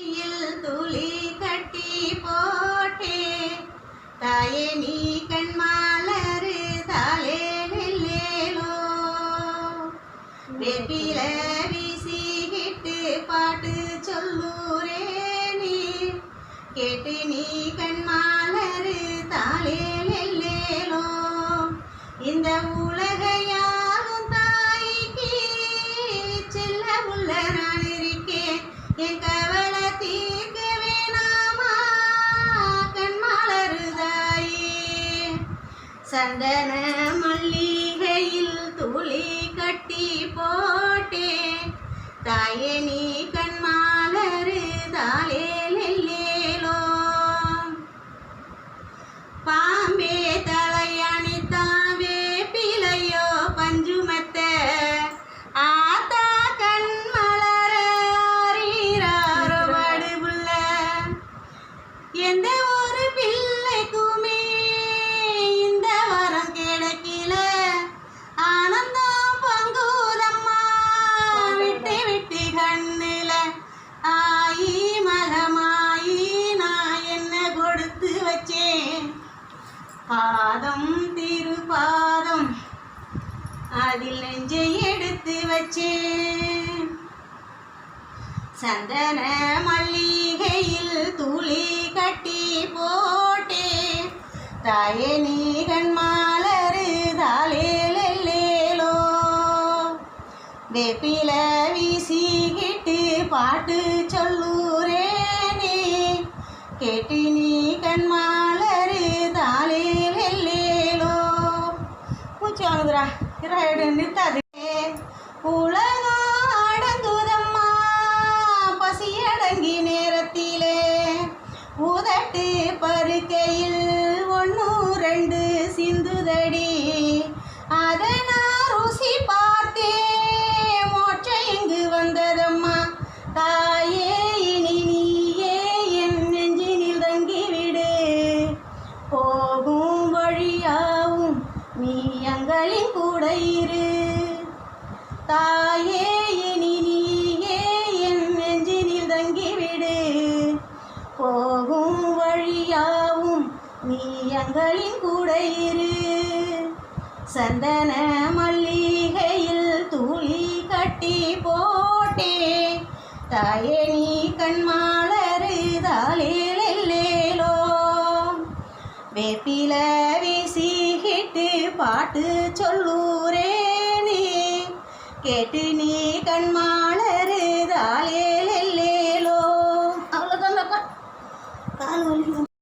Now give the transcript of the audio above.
துளி கட்டி போட்டே தாயே நீ கண்மாலரு தாலே நெல்லேலோ. வெப்பில வீசிக்கிட்டு பாட்டு சொல்லூரே நீ கேட்டு நீ கண்மாலரு தாலே நெல்லேலோ. இந்த சந்தன பாதம் திருபாதம் அதில் நெஞ்சை எடுத்து வச்சேன். சந்தன மல்லிகையில் துளி கட்டி போட்டே தாயே நீ கண்மாலரு தாலேலோ வேப்பில வீசிக்கிட்டு பாட்டு சொல்லூரேனே கேட்டு நீ கண்மாலரு இரா இரா எடு நிறுத்தாது. உலகம் அடங்குதம்மா. பசி அடங்கி நேரத்திலே. உதட்டு பருக்கையில் ஒன்று ரெண்டு சிந்துதடி. அதை எங்களின் கூட இரு. தாயே இனி நீயே என் நெஞ்சினில் தங்கிவிடு. போகும் வழியாவும் நீ எங்களின் கூட இரு. சந்தன மல்லிகையில் துளி கட்டி போட்டே. தாயே நீ கண்மாளரு தாலேலோ வேப்பில பாட்டு சொல்லூரே நீ. கேட்டு நீ கண்மா